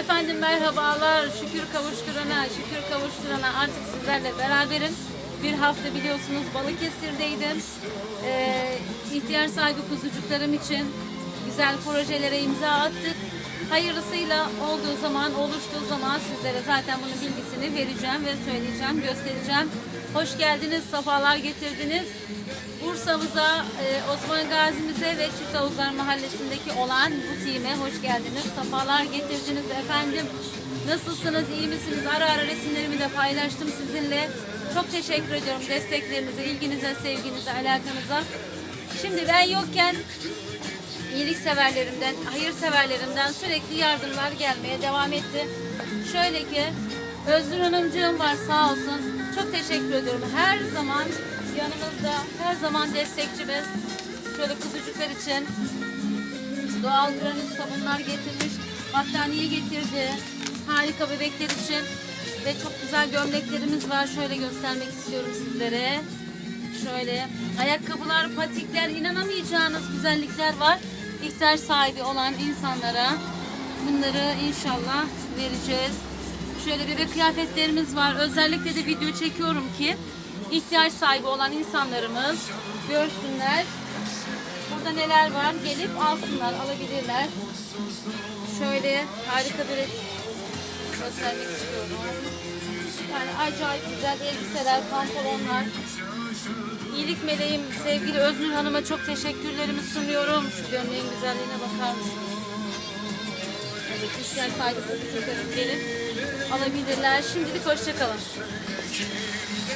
Efendim merhabalar. Şükür kavuşturana, şükür kavuşturana artık sizlerle beraberim. Bir hafta biliyorsunuz Balıkesir'deydim. Ee, ihtiyaç sahibi kuzucuklarım için güzel projelere imza attık. Hayırlısıyla olduğu zaman, oluştuğu zaman sizlere zaten bunun bilgisini vereceğim ve söyleyeceğim, göstereceğim. Hoş geldiniz, sefalar getirdiniz. Bursa'mıza, e, Osman Gazi'mize ve Çift Havuzlar Mahallesi'ndeki olan bu time hoş geldiniz. Sefalar getirdiniz efendim. Nasılsınız, iyi misiniz? Ara ara resimlerimi de paylaştım sizinle. Çok teşekkür ediyorum desteklerinize, ilginize, sevginize, alakanıza. Şimdi ben yokken iyilikseverlerimden, hayırseverlerimden sürekli yardımlar gelmeye devam etti. Şöyle ki Özgür Hanımcığım var sağ olsun. Çok teşekkür ediyorum. Her zaman yanımızda, her zaman destekçimiz. Şöyle kuzucuklar için doğal granit sabunlar getirmiş. Battaniye getirdi. Harika bebekler için. Ve çok güzel gömleklerimiz var. Şöyle göstermek istiyorum sizlere. Şöyle ayakkabılar, patikler, inanamayacağınız güzellikler var. İhtiyaç sahibi olan insanlara bunları inşallah vereceğiz. Şöyle bebek kıyafetlerimiz var. Özellikle de video çekiyorum ki ihtiyaç sahibi olan insanlarımız görsünler. Burada neler var gelip alsınlar, alabilirler. Şöyle harika bir göstermek istiyorum. Yani acayip güzel elbiseler, pantolonlar. İyilik meleğim sevgili Öznur Hanım'a çok teşekkürlerimi sunuyorum. Şu gömleğin güzelliğine bakar mısınız? Evet, sahibi çocuklarım gelip alabilirler. Şimdilik hoşçakalın.